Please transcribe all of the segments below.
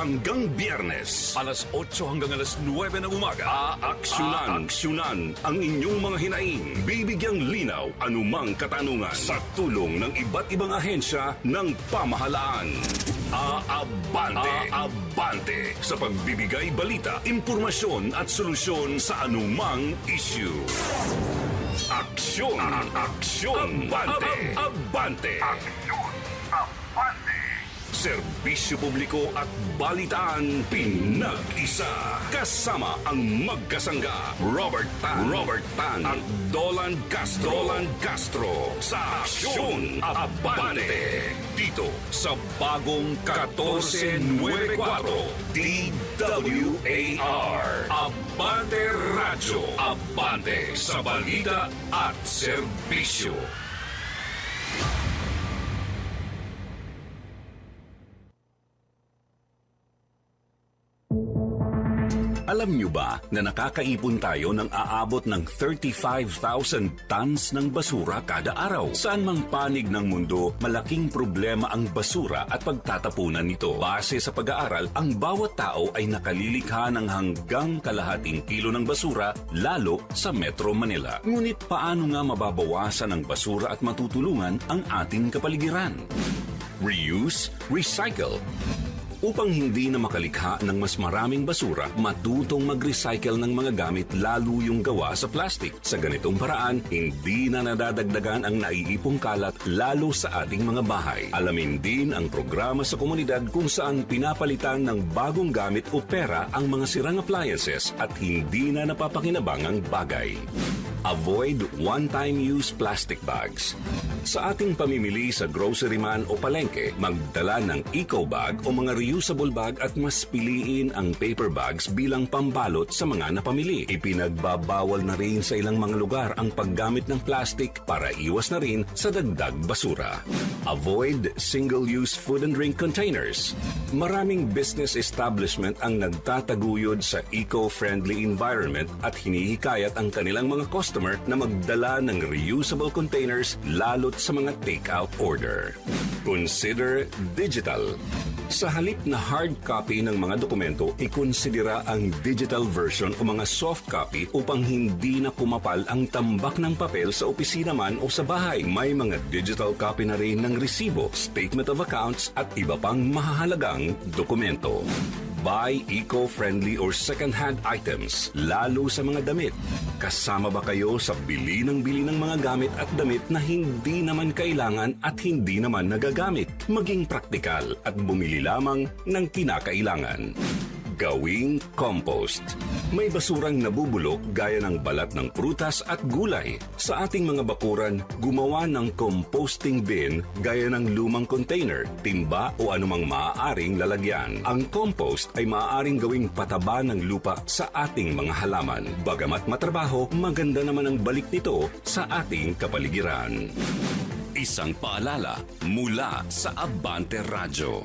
Hanggang Biyernes, alas 8 hanggang alas 9 ng umaga, aaksyonan, aaksyonan ang inyong mga hinaing. Bibigyang linaw anumang katanungan sa tulong ng iba't ibang ahensya ng pamahalaan. Aabante, aabante sa pagbibigay balita, impormasyon at solusyon sa anumang issue. Aksyon! Aksyon! Abante! Abante! Aksyon! Serbisyo publiko at balitaan pinag-isa. Kasama ang magkasangga Robert Tan, Robert Tan at Dolan Castro, Dolan Castro sa Aksyon Abante. Dito sa bagong 1494 DWAR. Abante Radyo. Abante sa balita at serbisyo. Alam nyo ba na nakakaipon tayo ng aabot ng 35,000 tons ng basura kada araw? Saan mang panig ng mundo, malaking problema ang basura at pagtatapunan nito. Base sa pag-aaral, ang bawat tao ay nakalilikha ng hanggang kalahating kilo ng basura, lalo sa Metro Manila. Ngunit paano nga mababawasan ang basura at matutulungan ang ating kapaligiran? Reuse, recycle, Upang hindi na makalikha ng mas maraming basura, matutong mag-recycle ng mga gamit lalo yung gawa sa plastic. Sa ganitong paraan, hindi na nadadagdagan ang naiipong kalat lalo sa ating mga bahay. Alamin din ang programa sa komunidad kung saan pinapalitan ng bagong gamit o pera ang mga sirang appliances at hindi na napapakinabang ang bagay. Avoid one-time use plastic bags. Sa ating pamimili sa grocery man o palengke, magdala ng eco bag o mga reusable bag at mas piliin ang paper bags bilang pambalot sa mga napamili. Ipinagbabawal na rin sa ilang mga lugar ang paggamit ng plastic para iwas na rin sa dagdag basura. Avoid single-use food and drink containers. Maraming business establishment ang nagtataguyod sa eco-friendly environment at hinihikayat ang kanilang mga customer na magdala ng reusable containers lalo't sa mga take-out order. Consider digital. Sa halip na hard copy ng mga dokumento, ikonsidera ang digital version o mga soft copy upang hindi na pumapal ang tambak ng papel sa opisina man o sa bahay. May mga digital copy na rin ng resibo, statement of accounts at iba pang mahahalagang dokumento. Buy eco-friendly or second-hand items, lalo sa mga damit. Kasama ba kayo sa bili ng bili ng mga gamit at damit na hindi naman kailangan at hindi naman nagagamit? Maging praktikal at bumili lamang ng kinakailangan. Gawing compost. May basurang nabubulok gaya ng balat ng prutas at gulay. Sa ating mga bakuran, gumawa ng composting bin gaya ng lumang container, timba o anumang maaaring lalagyan. Ang compost ay maaaring gawing pataba ng lupa sa ating mga halaman. Bagamat matrabaho, maganda naman ang balik nito sa ating kapaligiran. Isang paalala mula sa Abante Radyo.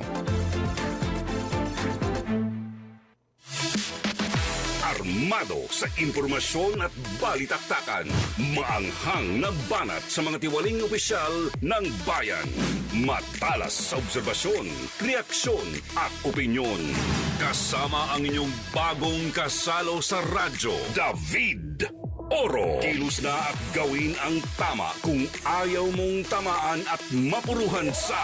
Armado sa impormasyon at balitaktakan. Maanghang na banat sa mga tiwaling opisyal ng bayan. Matalas sa obserbasyon, reaksyon at opinyon. Kasama ang inyong bagong kasalo sa radyo, David Oro. Kilos na at gawin ang tama kung ayaw mong tamaan at mapuruhan sa...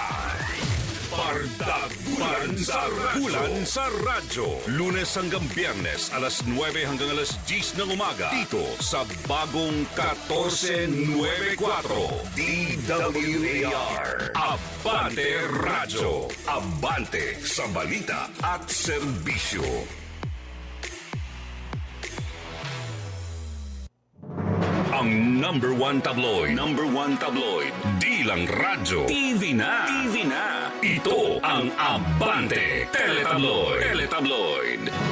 Pardagulan sa Radyo. sa Radyo. Lunes hanggang Biyernes, alas 9 hanggang alas 10 ng umaga. Dito sa bagong 1494 DWAR. Abante Radyo. Abante sa balita at serbisyo. Ang number one tabloid. Number one tabloid. Di lang radyo. TV na. TV na. Ito ang Abante Teletabloid. Teletabloid.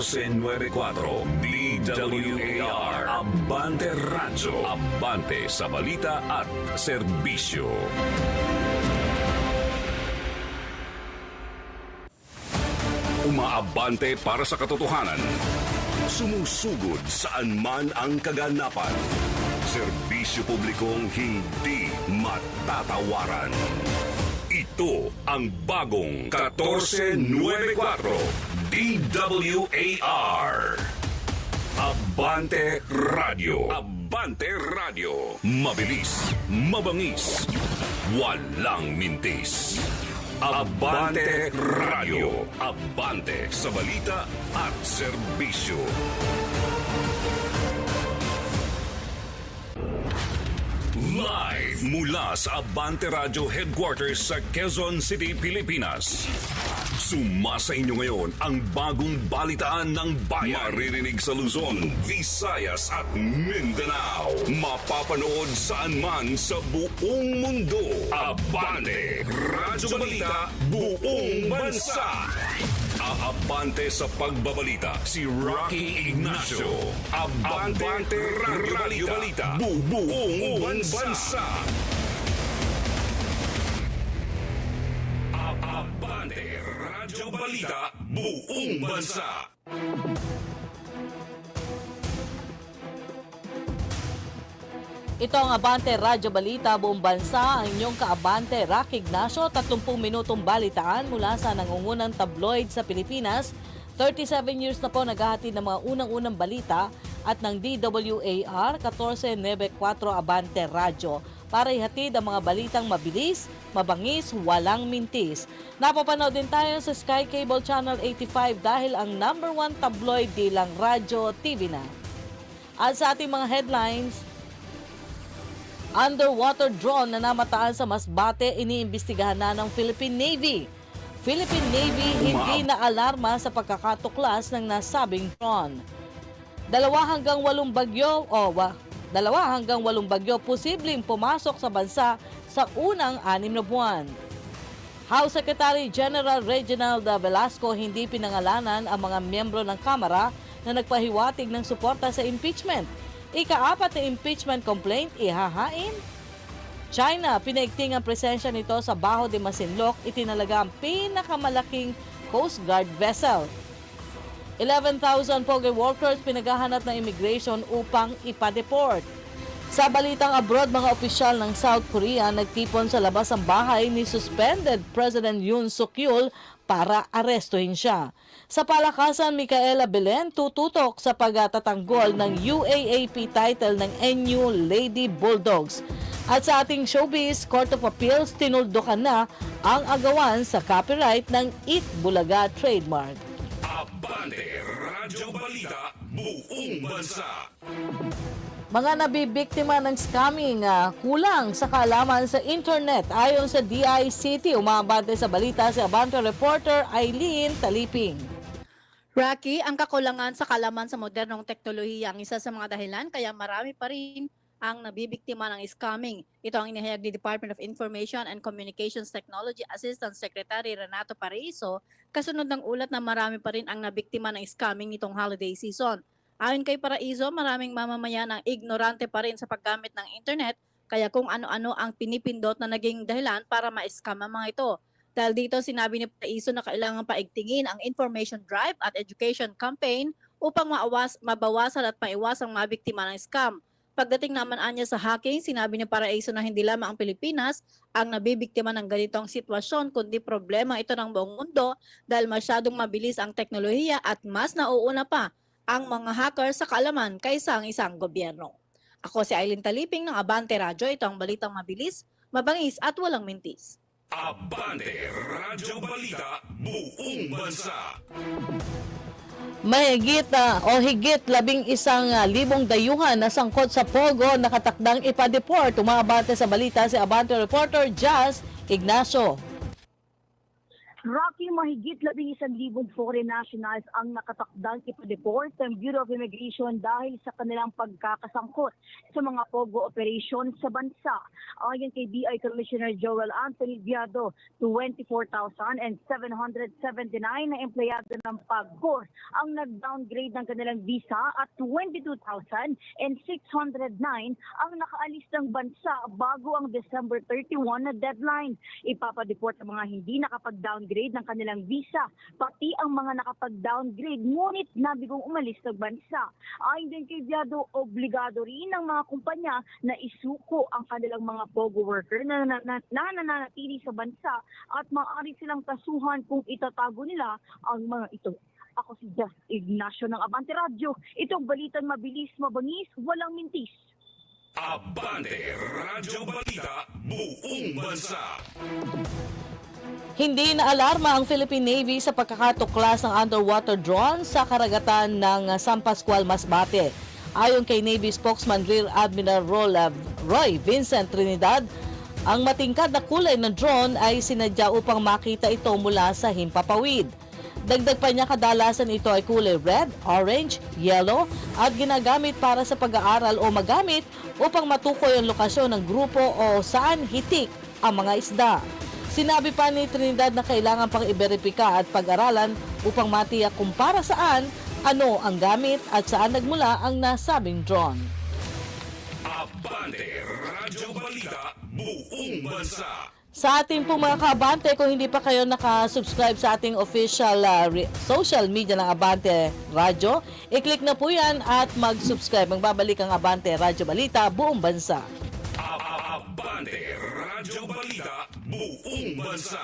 1494 DWAR Abante Radyo. Abante sa balita at serbisyo. Umaabante para sa katotohanan. Sumusugod saan man ang kaganapan. Serbisyo publikong hindi matatawaran. Ito ang bagong 1494 DWAR. Abante Radio. Abante Radio. Mabilis, mabangis, walang mintis. Abante Radio. Abante sa balita at serbisyo. Live mula sa Abante Radio Headquarters sa Quezon City, Pilipinas. Sumasa inyo ngayon ang bagong balitaan ng bayan. Maririnig sa Luzon, Visayas at Mindanao. Mapapanood saan man sa buong mundo. Abante, Radyo Balita, buong bansa. Aabante sa pagbabalita si Rocky Ignacio. Abante, Radyo Balita, buong bansa. Abante, Balita, buong bansa. Ito ang Abante Radyo Balita buong bansa, ang inyong kaabante Rocky Ignacio, 30 minutong balitaan mula sa nangungunang tabloid sa Pilipinas. 37 years na po naghahatid ng mga unang-unang balita at ng DWAR 1494 Abante Radyo para ihatid ang mga balitang mabilis, mabangis, walang mintis. Napapanood din tayo sa Sky Cable Channel 85 dahil ang number one tabloid di lang radyo, TV na. At sa ating mga headlines, Underwater drone na namataan sa Masbate iniimbestigahan na ng Philippine Navy. Philippine Navy hindi na alarma sa pagkakatuklas ng nasabing drone. Dalawa hanggang walong bagyo o wa, dalawa hanggang walong bagyo posibleng pumasok sa bansa sa unang anim na buwan. House Secretary General Reginald Velasco hindi pinangalanan ang mga miyembro ng Kamara na nagpahiwatig ng suporta sa impeachment. Ikaapat na impeachment complaint ihahain. China, pinaigting ang presensya nito sa Baho de Masinloc, itinalaga ang pinakamalaking Coast Guard vessel. 11,000 poge workers pinaghahanap ng immigration upang ipa-deport. Sa balitang abroad, mga opisyal ng South Korea nagtipon sa labas ng bahay ni suspended President Yoon Suk-yeol para arestuhin siya. Sa palakasan, Micaela Belen tututok sa pagtatanggol ng UAAP title ng NU Lady Bulldogs. At sa ating showbiz, Court of Appeals tinuldukan na ang agawan sa copyright ng Eat Bulaga trademark. Abante, Radyo Balita, buong bansa. Mga nabibiktima ng scamming ah, kulang sa kaalaman sa internet ayon sa DICT. Umabante sa balita si Abante reporter Eileen Taliping. Rocky, ang kakulangan sa kalaman sa modernong teknolohiya ang isa sa mga dahilan kaya marami pa rin ang nabibiktima ng scamming. Ito ang inihayag ni Department of Information and Communications Technology Assistant Secretary Renato Paraiso kasunod ng ulat na marami pa rin ang nabiktima ng scamming nitong holiday season. Ayon kay Paraiso, maraming mamamayan ang ignorante pa rin sa paggamit ng internet kaya kung ano-ano ang pinipindot na naging dahilan para ma-scam ang mga ito. Dahil dito sinabi ni Paraiso na kailangan paigtingin ang information drive at education campaign upang maawas, mabawasan at maiwasang mabiktima ng scam. Pagdating naman anya sa hacking, sinabi ni Paraiso na hindi lamang ang Pilipinas ang nabibiktima ng ganitong sitwasyon, kundi problema ito ng buong mundo dahil masyadong mabilis ang teknolohiya at mas nauuna pa ang mga hacker sa kaalaman kaysa ang isang gobyerno. Ako si Aileen Taliping ng Abante Radyo. Ito ang balitang mabilis, mabangis at walang mintis. Abante, Radyo Balita, buong bansa. Mahigit ah, o higit labing isang ah, libong dayuhan na sangkot sa Pogo nakatakdang ipa-deport. Umabante sa balita si Abante reporter Jazz Ignacio. Rocky, mahigit labing isang libong foreign nationals ang nakatakdang ipa-deport ng Bureau of Immigration dahil sa kanilang pagkakasangkot sa mga POGO operation sa bansa. Ayon kay BI Commissioner Joel Anthony Viado, 24,779 na empleyado ng PAGCOR ang nag-downgrade ng kanilang visa at 22,609 ang nakaalis ng bansa bago ang December 31 na deadline. Ipapadeport ang mga hindi nakapag-downgrade ng kanilang visa, pati ang mga nakapag-downgrade ngunit nabigong umalis ng bansa. Ayon din kay Viado, obligado rin ng mga kumpanya na isuko ang kanilang mga POGO worker na, na, na, na nananatili sa bansa at maaari silang kasuhan kung itatago nila ang mga ito. Ako si Just Ignacio ng Abante Radio. Itong balitang mabilis, mabangis, walang mintis. Abante Radyo Balita Buong Bansa Hindi na alarma ang Philippine Navy sa pagkakatuklas ng underwater drone sa karagatan ng San Pascual, Masbate. Ayon kay Navy spokesman Rear Admiral Rola- Roy Vincent Trinidad, ang matingkad na kulay ng drone ay sinadya upang makita ito mula sa himpapawid. Dagdag pa niya kadalasan ito ay kulay red, orange, yellow at ginagamit para sa pag-aaral o magamit upang matukoy ang lokasyon ng grupo o saan hitik ang mga isda. Sinabi pa ni Trinidad na kailangan pang iberipika at pag-aralan upang matiyak kung para saan, ano ang gamit at saan nagmula ang nasabing drone. Abante Radyo Balita Buong Bansa Sa ating pong mga kaabante, kung hindi pa kayo nakasubscribe sa ating official uh, re- social media ng Abante Radio, i-click na po yan at mag-subscribe. Magbabalik ang Abante Radio Balita buong bansa. Abante Radyo Balita Buong Bansa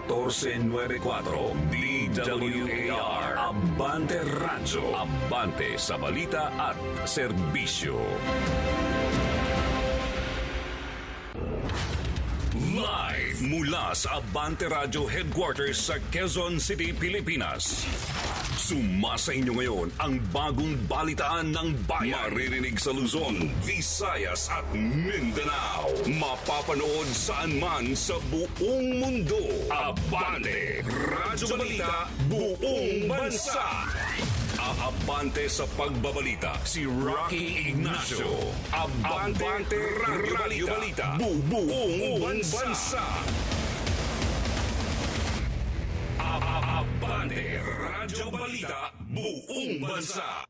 1494 DWAR Abante Radyo. Abante sa balita at serbisyo. Live mula sa Abante Radio Headquarters sa Quezon City, Pilipinas. Sumasa inyo ngayon ang bagong balitaan ng bayan. Maririnig sa Luzon, Visayas at Mindanao. Mapapanood saan man sa buong mundo. Abante, Radyo Balita, Buong Bansa. Aabante sa pagbabalita si Rocky Ignacio. Abante, Radyo Balita, Buong Bansa. Abante, Radyo Balita, Buong Bansa.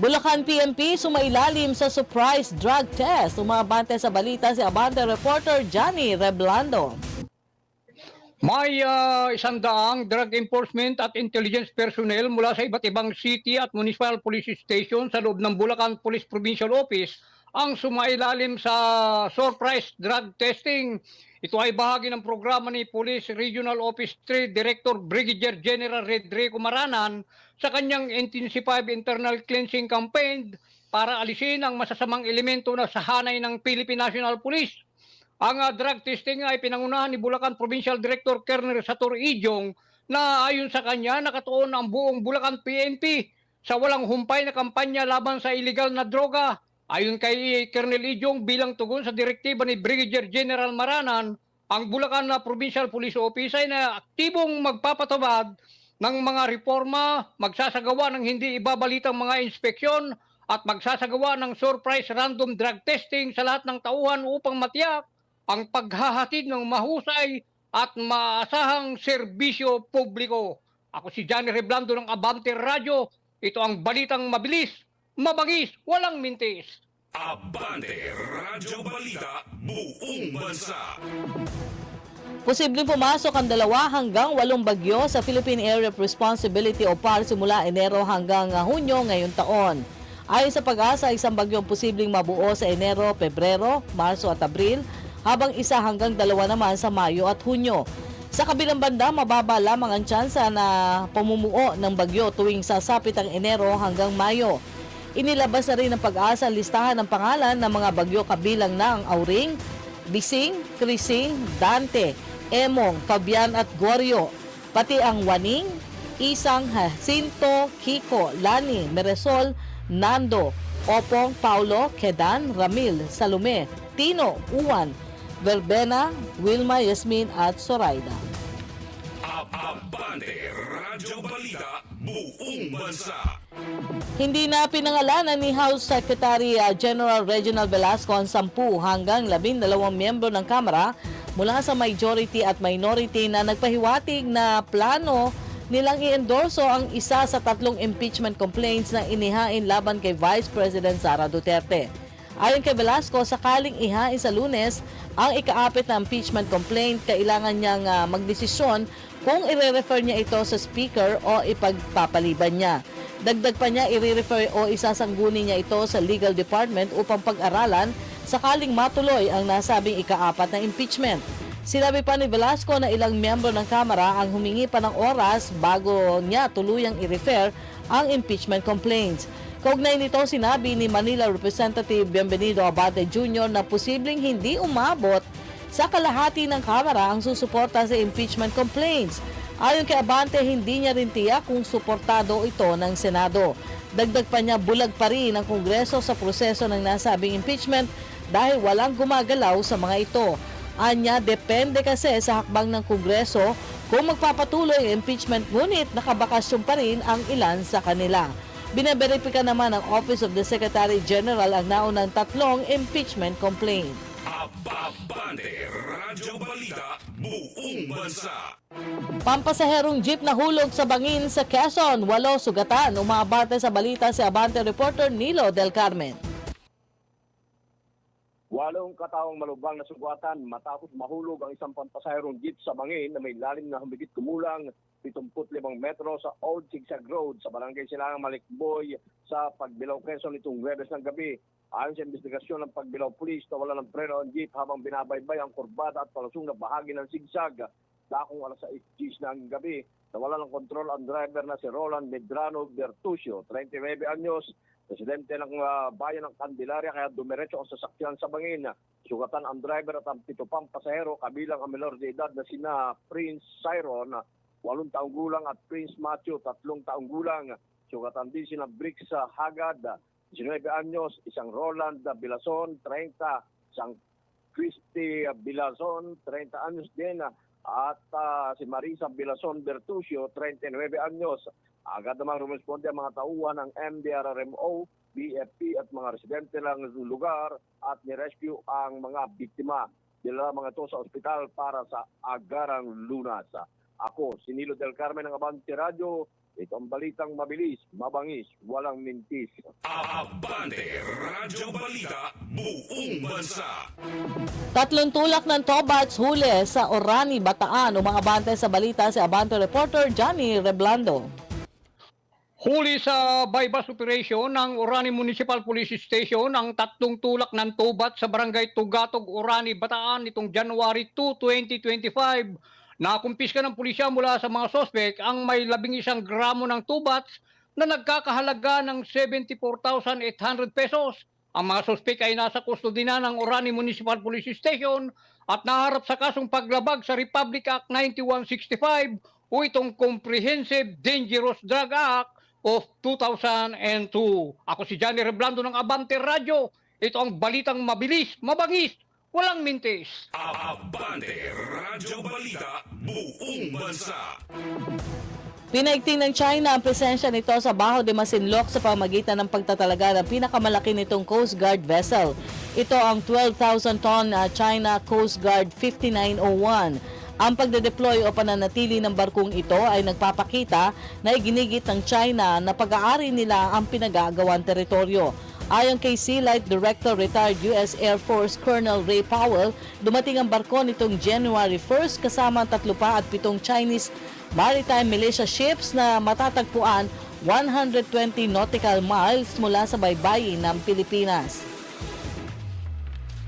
Bulacan PMP sumailalim sa surprise drug test. Umabante sa balita si Abante reporter Johnny Reblando. May ah, isang daang drug enforcement at intelligence personnel mula sa iba't ibang city at municipal police station sa loob ng Bulacan Police Provincial Office ang sumailalim sa surprise drug testing. Ito ay bahagi ng programa ni Police Regional Office 3 Director Brigadier General Redrico Maranan sa kanyang intensified internal cleansing campaign para alisin ang masasamang elemento na sa hanay ng Philippine National Police. Ang ah, drug testing ay pinangunahan ni Bulacan Provincial Director Colonel Sator Ijong na ayon sa kanya nakatuon ang buong Bulacan PNP sa walang humpay na kampanya laban sa illegal na droga. Ayon kay Colonel Ijong bilang tugon sa direktiba ni Brigadier General Maranan, ang Bulacan na Provincial Police Office ay aktibong magpapatubad ng mga reforma, magsasagawa ng hindi ibabalitang mga inspeksyon at magsasagawa ng surprise random drug testing sa lahat ng tauhan upang matiyak ang paghahatid ng mahusay at maasahang serbisyo publiko. Ako si Johnny Reblando ng Abante Radio. Ito ang balitang mabilis, mabangis, walang mintis. Abante, Radyo Balita, Buong Bansa. Posibleng pumasok ang dalawa hanggang walong bagyo sa Philippine Area of Responsibility o PAR simula Enero hanggang Hunyo ngayong taon. Ayon sa pag-asa, isang bagyong posibleng mabuo sa Enero, Pebrero, Marso at Abril, habang isa hanggang dalawa naman sa Mayo at Hunyo. Sa kabilang banda, mababa lamang ang tsansa na pamumuo ng bagyo tuwing sasapit ang Enero hanggang Mayo. Inilabas na rin ng pag-asa listahan ng pangalan ng mga bagyo kabilang ng Auring, Bising, Krising, Dante, Emong, Fabian at Gorio. Pati ang Waning, Isang, Jacinto, Kiko, Lani, Meresol, Nando, Opong, Paulo, Kedan, Ramil, Salome, Tino, Uwan, Verbena, Wilma, Yasmin at Soraida. Abante Radyo Balita Buong Bansa Hindi na pinangalanan ni House Secretary uh, General Reginald Velasco ang 10 hanggang 12 miyembro ng Kamara mula sa majority at minority na nagpahiwatig na plano nilang i-endorso ang isa sa tatlong impeachment complaints na inihain laban kay Vice President Sara Duterte. Ayon kay Velasco, sakaling ihain sa lunes ang ikaapit na impeachment complaint, kailangan niyang ah, magdesisyon kung ire-refer niya ito sa speaker o ipagpapaliban niya. Dagdag pa niya, i-refer o isasangguni niya ito sa legal department upang pag-aralan sakaling matuloy ang nasabing ikaapat na impeachment. Sinabi pa ni Velasco na ilang miyembro ng Kamara ang humingi pa ng oras bago niya tuluyang i-refer ang impeachment complaints. Kaugnay nito, sinabi ni Manila Representative Bienvenido Abate Jr. na posibleng hindi umabot sa kalahati ng Kamara ang susuporta sa impeachment complaints. Ayon kay Abante, hindi niya rin tiyak kung suportado ito ng Senado. Dagdag pa niya, bulag pa rin ang Kongreso sa proseso ng nasabing impeachment dahil walang gumagalaw sa mga ito. Anya, depende kasi sa hakbang ng Kongreso kung magpapatuloy ang impeachment ngunit nakabakasyon pa rin ang ilan sa kanila. Binaberipika naman ng Office of the Secretary General ang naunang tatlong impeachment complaint. Abante Radyo Balita Buong Bansa Pampasaherong jeep na hulog sa bangin sa Quezon, walo sugatan. Umabante sa balita si Abante reporter Nilo Del Carmen. Walong kataong malubang na sugatan matapos mahulog ang isang pampasaherong jeep sa bangin na may lalim na humigit kumulang 75 metro sa Old Sigsag Road sa barangay Silangang Malikboy sa Pagbilaw, Quezon itong Webes ng gabi. Ayon sa investigasyon ng Pagbilaw Police, nawala ng preno ang jeep habang binabaybay ang kurbada at palusong na bahagi ng sigsag. Dakong alas 6 ng gabi, nawala ng kontrol ang driver na si Roland Medrano Bertucio, 39 anyos, Presidente ng ah, bayan ng Candelaria kaya dumiretso ang sasakyan sa bangin. Sugatan ang driver at ang pito pang pasahero kabilang ang menor de edad na sina Prince Cyron, walong taong gulang at Prince Matthew, tatlong taong gulang. Sugatan din sina ah, Hagad, 19 anyos, isang Roland Bilason, 30, isang Christy Bilason, 30 anyos din, at ah, si Marisa Bilason Bertucio, 39 anyos. Agad namang rumisponde ang mga tauhan ng MDRRMO, BFP at mga residente ng lugar at nirescue ang mga biktima. Dila mga ito sa ospital para sa agarang lunas. Ako, si Nilo Del Carmen ng Abante Radio. Ito ang balitang mabilis, mabangis, walang mintis. Abante Radyo Balita Buong Bansa Tatlong tulak ng Tobats huli sa Orani, Bataan. Umabante sa balita si Abante reporter Johnny Reblando. Huli sa bypass operation ng Orani Municipal Police Station ang tatlong tulak ng tubat sa barangay Tugatog, Orani, Bataan nitong January 2, 2025. Nakumpiska ng pulisya mula sa mga sospek ang may labing isang gramo ng tubats na nagkakahalaga ng 74,800 pesos. Ang mga sospek ay nasa kustodi na ng Orani Municipal Police Station at naharap sa kasong paglabag sa Republic Act 9165 o itong Comprehensive Dangerous Drug Act of 2002. Ako si Johnny Reblando ng Abante Radio. Ito ang balitang mabilis, mabangis, walang mintis. Abante Radyo Balita Buong Bansa Pinaigting ng China ang presensya nito sa Baho de Masinloc sa pamagitan ng pagtatalaga ng pinakamalaki nitong Coast Guard vessel. Ito ang 12,000-ton uh, China Coast Guard 5901. Ang pagde-deploy o pananatili ng barkong ito ay nagpapakita na iginigit ng China na pag-aari nila ang pinagagawang teritoryo. Ayon kay Sea Light Director retired US Air Force Colonel Ray Powell, dumating ang barko nitong January 1st kasama ang tatlo pa at pitong Chinese maritime militia ships na matatagpuan 120 nautical miles mula sa baybayin ng Pilipinas.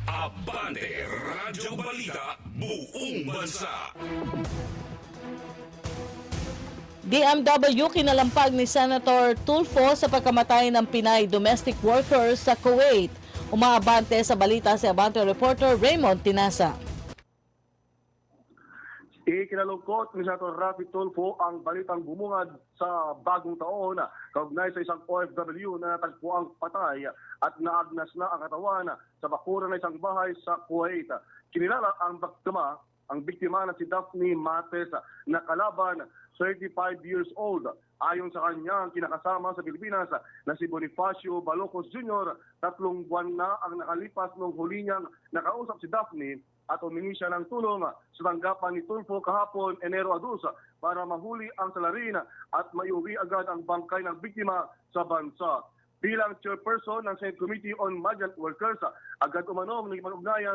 Abante Radyo Balita Buong Bansa. DMW kinalampag ni Senator Tulfo sa pagkamatay ng Pinay domestic workers sa Kuwait. Umaabante sa balita si Abante reporter Raymond Tinasa. Ikinalungkot ni Senator Rafi Tulfo ang balitang bumungad sa bagong taon kaugnay sa isang OFW na natagpo ang patay at naagnas na ang katawan sa bakuran ng isang bahay sa Kuwait. Kinilala ang biktima, ang biktima na si Daphne Mates na kalaban 35 years old. Ayon sa kanya, ang kinakasama sa Pilipinas na si Bonifacio Balocos Jr., tatlong buwan na ang nakalipas nung huli niyang nakausap si Daphne at humingi siya ng tulong sa tanggapan ni Tulfo kahapon Enero 2 para mahuli ang salarin at maiuwi agad ang bangkay ng biktima sa bansa. Bilang chairperson ng Senate Committee on Migrant Workers, agad umanong naging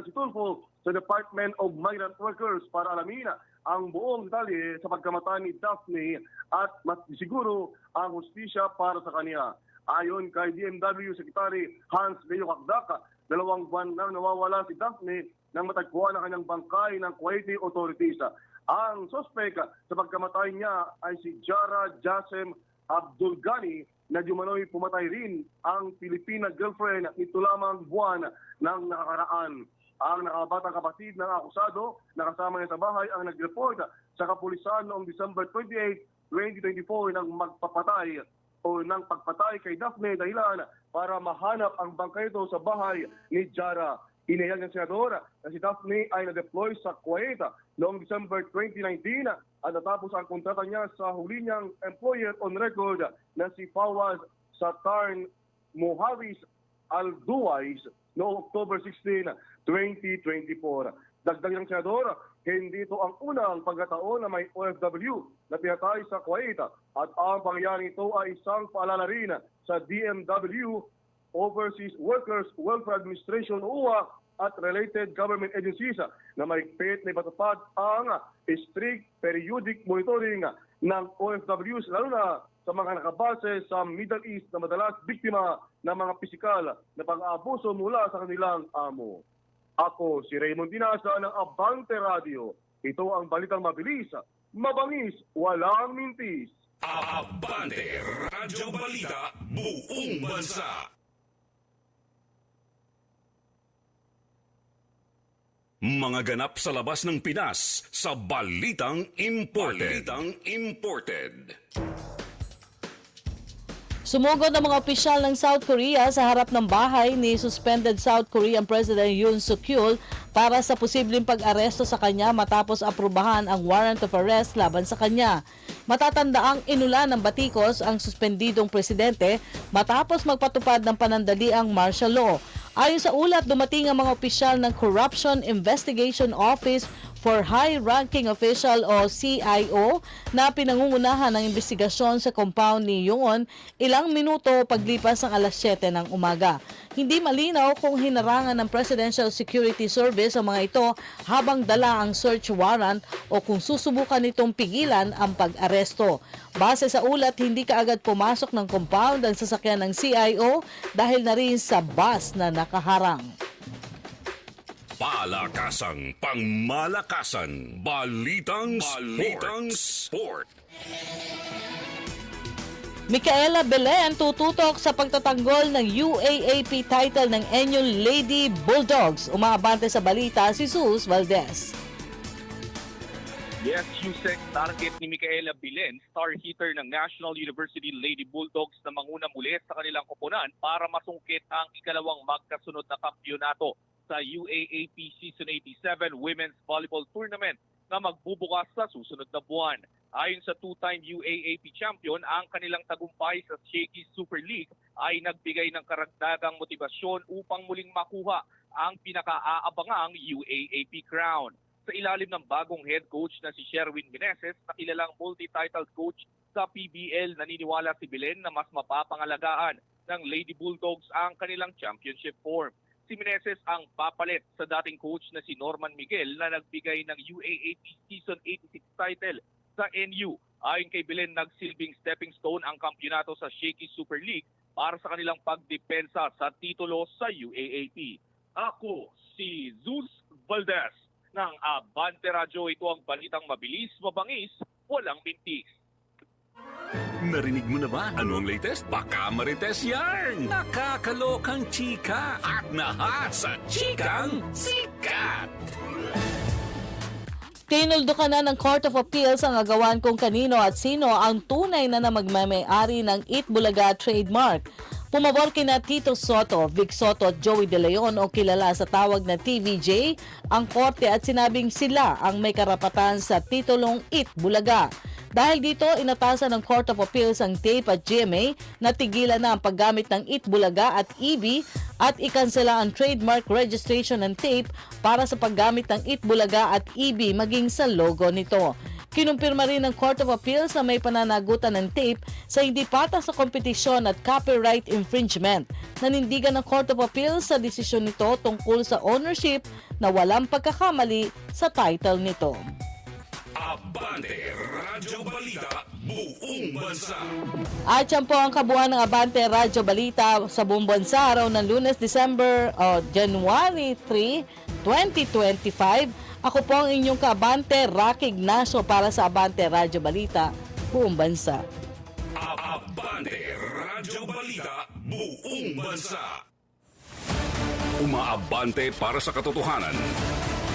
si Tulfo sa Department of Migrant Workers para alamin ang buong detalye sa pagkamatay ni Daphne at mas ang hustisya para sa kanya. Ayon kay DMW Secretary Hans Leo Kakdaka, dalawang buwan nang nawawala si Daphne nang matagpuan ang kanyang bangkay ng Kuwaiti authorities. Ang suspect sa pagkamatay niya ay si Jara Jasem Abdul Ghani na dumanoy pumatay rin ang Pilipina girlfriend nito lamang buwan ng nakakaraan. Ang nakabatang kapatid ng akusado na kasama niya sa bahay ang nag-report sa kapulisan noong December 28, 2024 ng magpapatay o ng pagpatay kay Daphne dahilan para mahanap ang bangkay ito sa bahay ni Jara. Inayag ng senador na si Daphne ay na-deploy sa Kuwait noong December 2019 at natapos ang kontrata niya sa huli niyang employer on record na si Fawaz Satarn Mohavis Al-Duwais noong October 16, 2024. Dagdag ng senador, hindi ito ang unang pagkataon na may OFW na pinatay sa Kuwait at ang pangyayari ito ay isang paalala rin sa DMW Overseas Workers Welfare Administration UWA at related government agencies na mahigpit na ipatupad ang strict periodic monitoring ng OFWs lalo na sa mga nakabase sa Middle East na madalas biktima ng mga pisikal na pang-aabuso mula sa kanilang amo. Ako si Raymond Dinasa ng Abante Radio. Ito ang balitang mabilis, mabangis, walang mintis. Abante Radyo Balita Buong Bansa. Mga ganap sa labas ng Pinas sa Balitang Imported. Balitang Imported. Sumugod ang mga opisyal ng South Korea sa harap ng bahay ni suspended South Korean President Yoon Suk Yeol para sa posibleng pag-aresto sa kanya matapos aprubahan ang warrant of arrest laban sa kanya. Matatanda ang inula ng batikos ang suspendidong presidente matapos magpatupad ng panandaliang martial law. Ayon sa ulat, dumating ang mga opisyal ng Corruption Investigation Office for High-Ranking Official o CIO na pinangungunahan ng investigasyon sa compound ni Yoon ilang minuto paglipas ng alas 7 ng umaga. Hindi malinaw kung hinarangan ng Presidential Security Service ang mga ito habang dala ang search warrant o kung susubukan nitong pigilan ang pag-aresto. Base sa ulat, hindi kaagad pumasok ng compound ang sasakyan ng CIO dahil na rin sa bus na nakaharang. Palakasang pangmalakasan. Balitang, Balitang Sport. Micaela Belen tututok sa pagtatanggol ng UAAP title ng Annual Lady Bulldogs. Umaabante sa balita si Sus Valdez. Yes, Yusek, target ni Micaela Bilen, star hitter ng National University Lady Bulldogs na manguna muli sa kanilang koponan para masungkit ang ikalawang magkasunod na kampyonato sa UAAP Season 87 Women's Volleyball Tournament na magbubukas sa susunod na buwan. Ayon sa two-time UAAP champion, ang kanilang tagumpay sa Shaky Super League ay nagbigay ng karagdagang motibasyon upang muling makuha ang pinaka-aabangang UAAP crown sa ilalim ng bagong head coach na si Sherwin Meneses na kilalang multi-titled coach sa PBL, naniniwala si Belen na mas mapapangalagaan ng Lady Bulldogs ang kanilang championship form. Si Meneses ang papalit sa dating coach na si Norman Miguel na nagbigay ng UAAP Season 86 title sa NU. Ayon kay Belen, nagsilbing stepping stone ang kampyonato sa Shaky Super League para sa kanilang pagdepensa sa titulo sa UAAP. Ako si Zeus Valdez ng Abante Radio. Ito ang balitang mabilis, mabangis, walang mintis. Narinig mo na ba? Ano ang latest? Baka Marites Yarn! Nakakalokang chika at nahat sa chikang sikat! Tinuldo ka na ng Court of Appeals ang agawan kung kanino at sino ang tunay na na magmamayari ng Eat Bulaga trademark. Pumabor kina Tito Soto, Vic Soto at Joey De Leon o kilala sa tawag na TVJ ang korte at sinabing sila ang may karapatan sa titulong Eat Bulaga. Dahil dito, inatasan ng Court of Appeals ang tape at GMA na tigilan na ang paggamit ng Eat Bulaga at EB at ikansela ang trademark registration ng tape para sa paggamit ng Eat Bulaga at EB maging sa logo nito. Kinumpirma rin ng Court of Appeals na may pananagutan ng tape sa hindi patas sa kompetisyon at copyright infringement. Nanindigan ng Court of Appeals sa desisyon nito tungkol sa ownership na walang pagkakamali sa title nito. Abante Radyo Balita Buong Bansa At yan po ang kabuuan ng Abante Radyo Balita sa buong bansa araw ng lunes, December, o January 3, 2025. Ako po ang inyong kaabante, Rocky Ignacio para sa Abante Radyo Balita, buong bansa. Abante Radyo Balita Buong Bansa Umaabante para sa katotohanan